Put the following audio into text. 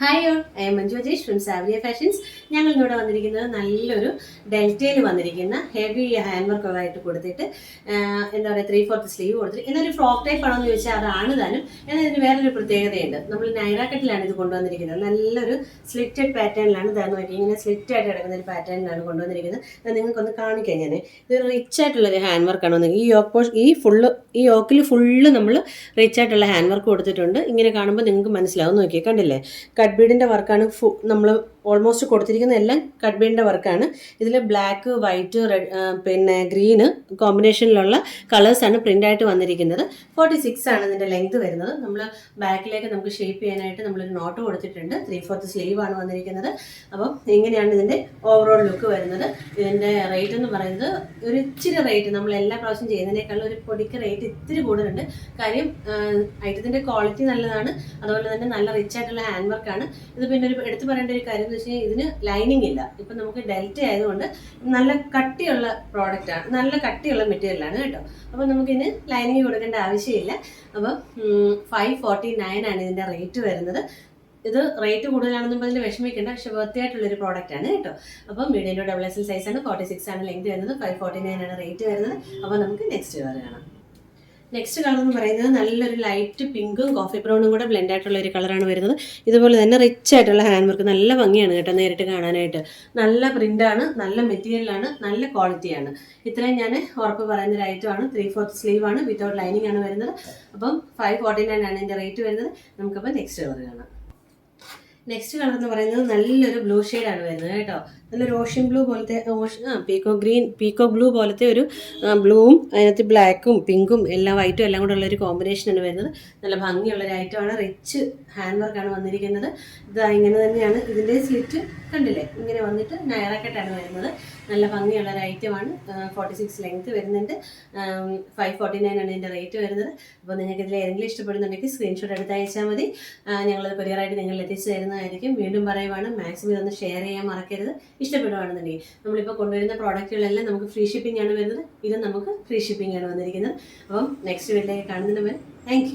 Hi all I'm Manju Ajesh from Savaliya Fashions ഞങ്ങൾ ഇന്നിവിടെ വന്നിരിക്കുന്നത് നല്ലൊരു ഡെൽറ്റയിൽ വന്നിരിക്കുന്ന ഹെവി ഹാൻഡ് വർക്ക് കൊടുത്തിട്ട് എന്താ പറയുക ത്രീ ഫോർത്ത് സ്ലീവ് കൊടുത്തിട്ട്. എന്നൊരു ഫ്രോക്ക് ടൈപ്പ് ആണോ എന്ന് ചോദിച്ചാൽ അതാണ് താനും. എന്നാൽ ഇതിന് വേറൊരു പ്രത്യേകതയുണ്ട്. നമ്മൾ നൈറാക്കറ്റിലാണ് ഇത് കൊണ്ടുവന്നിരിക്കുന്നത്. നല്ലൊരു സ്ലിറ്റഡ് പാറ്റേണിലാണ് താൻ നോക്കി ഇങ്ങനെ സ്ലിറ്റ് ആയിട്ട് കിടക്കുന്ന ഒരു പാറ്റേണിലാണ് കൊണ്ടുവന്നിരിക്കുന്നത്. അത് നിങ്ങൾക്കൊന്ന് കാണിക്കാം ഞാൻ. ഇത് റിച്ച് ആയിട്ടുള്ള ഒരു ഹാൻഡ് വർക്കാണ് ആണോ ഈ യോക്ക് പോഷ് ഈ ഫുള്ള് ഈ യോക്കിൽ ഫുള്ള് നമ്മൾ റിച്ച് ആയിട്ടുള്ള ഹാൻഡ് വർക്ക് കൊടുത്തിട്ടുണ്ട്. ഇങ്ങനെ കാണുമ്പോൾ നിങ്ങൾക്ക് മനസ്സിലാവും. നോക്കിയേ കണ്ടില്ലേ? കട്ട് ബീഡിന്റെ വർക്കാണ് ഫു നമ്മൾ ഓൾമോസ്റ്റ് കൊടുത്തിരിക്കുന്ന എല്ലാം കട്ട് ബീഡിന്റെ വർക്കാണ് ഇതിൽ ബ്ലാക്ക് വൈറ്റ് റെഡ് പിന്നെ ഗ്രീന് കോമ്പിനേഷനിലുള്ള കളേഴ്സാണ് പ്രിന്റ് ആയിട്ട് വന്നിരിക്കുന്നത്. ഫോർട്ടി സിക്സ് ആണ് ഇതിന്റെ ലെങ്ത് വരുന്നത്. നമ്മൾ ബാക്കിലേക്ക് നമുക്ക് ഷേപ്പ് ചെയ്യാനായിട്ട് നമ്മളൊരു നോട്ട് കൊടുത്തിട്ടുണ്ട്. ത്രീ ഫോർത്ത് സ്ലീവ് ആണ് വന്നിരിക്കുന്നത്. അപ്പം ഇങ്ങനെയാണ് ഇതിന്റെ ഓവറോൾ ലുക്ക് വരുന്നത്. ഇതിന്റെ റേറ്റ് എന്ന് പറയുന്നത് ഒരു ഇച്ചിരി റേറ്റ് നമ്മൾ എല്ലാ പ്രാവശ്യം ചെയ്യുന്നതിനേക്കാളും ഒരു പൊടിക്ക് റേറ്റ് ഇത്തിരി കൂടുതലുണ്ട്. കാര്യം ഐറ്റത്തിന്റെ ക്വാളിറ്റി നല്ലതാണ്. അതുപോലെ തന്നെ നല്ല റിച്ച് ആയിട്ടുള്ള ഹാൻഡ് വർക്കാണ് ഇത് പിന്നെ ഒരു എടുത്തു പറയേണ്ട ഒരു കാര്യം വെച്ച് കഴിഞ്ഞാൽ ഇതിന് ലൈനിങ് ഇല്ല. ഇപ്പം നമുക്ക് ഡെൽറ്റ ആയതുകൊണ്ട് നല്ല കട്ടിയുള്ള പ്രോഡക്റ്റ് ആണ്. നല്ല കട്ടിയുള്ള മെറ്റീരിയലാണ് കേട്ടോ. അപ്പോൾ നമുക്കിതിന് ലൈനിങ് കൊടുക്കേണ്ട ആവശ്യമില്ല. അപ്പോൾ ഫൈവ് ഫോർട്ടി നയൻ ആണ് ഇതിന്റെ റേറ്റ് വരുന്നത്. ഇത് റേറ്റ് കൂടുതലാണെന്നും പറഞ്ഞ് വിഷമിക്കേണ്ട. പക്ഷെ വൃത്തിയായിട്ടുള്ളൊരു പ്രോഡക്റ്റ് ആണ് കേട്ടോ. അപ്പം medium double S L size ആണ്. ഫോർട്ടി സിക്സ് ആണ് ലെങ്ത് വരുന്നത്. ഫൈവ് ഫോർട്ടി നയൻ ആണ് റേറ്റ് വരുന്നത്. അപ്പോൾ നമുക്ക് നെക്സ്റ്റ് കളർ കാണാം. നെക്സ്റ്റ് കളർ എന്ന് പറയുന്നത് നല്ലൊരു ലൈറ്റ് പിങ്കും കോഫി ബ്രൗണും കൂടെ ബ്ലെൻഡ് ആയിട്ടുള്ള ഒരു കളറാണ് വരുന്നത്. ഇതുപോലെ തന്നെ റിച്ച് ആയിട്ടുള്ള ഹാൻഡ് വർക്ക് നല്ല ഭംഗിയാണ് കേട്ടോ നേരിട്ട് കാണാനായിട്ട്. നല്ല പ്രിന്റാണ് നല്ല മെറ്റീരിയലാണ് നല്ല ക്വാളിറ്റിയാണ് ഇത്രയും ഞാൻ ഉറപ്പ് പറയുന്ന ഒരു ഐറ്റമാണ് ത്രീ ഫോർത്ത് സ്ലീവ് ആണ് വിത്തൗട്ട് ലൈനിങ് ആണ് വരുന്നത്. അപ്പം ഫൈവ് ഫോർട്ടി നയൻ ആണ് ഇതിന്റെ റേറ്റ് വരുന്നത്. നമുക്കപ്പോൾ നെക്സ്റ്റ് കളർ കാണാം. നെക്സ്റ്റ് കളർ എന്ന് പറയുന്നത് നല്ലൊരു ബ്ലൂ ഷെയ്ഡാണ് വരുന്നത് കേട്ടോ. നല്ലൊരു ഓഷ്യൻ ബ്ലൂ പോലത്തെ ഓഷൻ ആ പീക്കോ ഗ്രീൻ പീക്കോ ബ്ലൂ പോലത്തെ ഒരു ബ്ലൂവും അതിനകത്ത് ബ്ലാക്കും പിങ്കും എല്ലാം വൈറ്റും എല്ലാം കൂടെ ഉള്ളൊരു കോമ്പിനേഷനാണ് വരുന്നത്. നല്ല ഭംഗിയുള്ള ഒരു ഐറ്റമാണ് റിച്ച് ഹാൻഡ് വർക്കാണ് വന്നിരിക്കുന്നത്. ഇത് ഇങ്ങനെ തന്നെയാണ്. ഇതിന്റെ സ്ലിറ്റ് കണ്ടില്ലേ? ഇങ്ങനെ വന്നിട്ട് നയറാക്കെട്ടാണ് വരുന്നത്. നല്ല ഭംഗിയുള്ള ഒരു ഐറ്റമാണ് ഫോർട്ടി സിക്സ് ലെങ്ത് വരുന്നുണ്ട്. ഫൈവ് ഫോർട്ടി നയൻ ആണ് ഇതിന്റെ റേറ്റ് വരുന്നത്. അപ്പോൾ നിങ്ങൾക്ക് ഇതിൽ ഏതെങ്കിലും ഇഷ്ടപ്പെടുന്നുണ്ടെങ്കിൽ സ്ക്രീൻഷോട്ട് എടുത്ത് അയച്ചാൽ മതി. ഞങ്ങളത് കൊറിയറായിട്ട് നിങ്ങൾ എത്തിച്ചു തരുന്നതായിരിക്കും. വീണ്ടും പറയുവാണ് മാക്സിമം ഇതൊന്ന് ഷെയർ ചെയ്യാൻ മറക്കരുത്. ഇഷ്ടപ്പെടുവാണെന്നുണ്ടെങ്കിൽ നമ്മളിപ്പോൾ കൊണ്ടുവരുന്ന പ്രോഡക്റ്റുകളെല്ലാം നമുക്ക് ഫ്രീ ഷിപ്പിംഗ് ആണ് വരുന്നത്. ഇത് നമുക്ക് ഫ്രീ ഷിപ്പിംഗ് ആണ് വന്നിരിക്കുന്നത്. അപ്പം നെക്സ്റ്റ് വീട്ടിലേക്ക് കാണുന്നതിന് വരെ താങ്ക്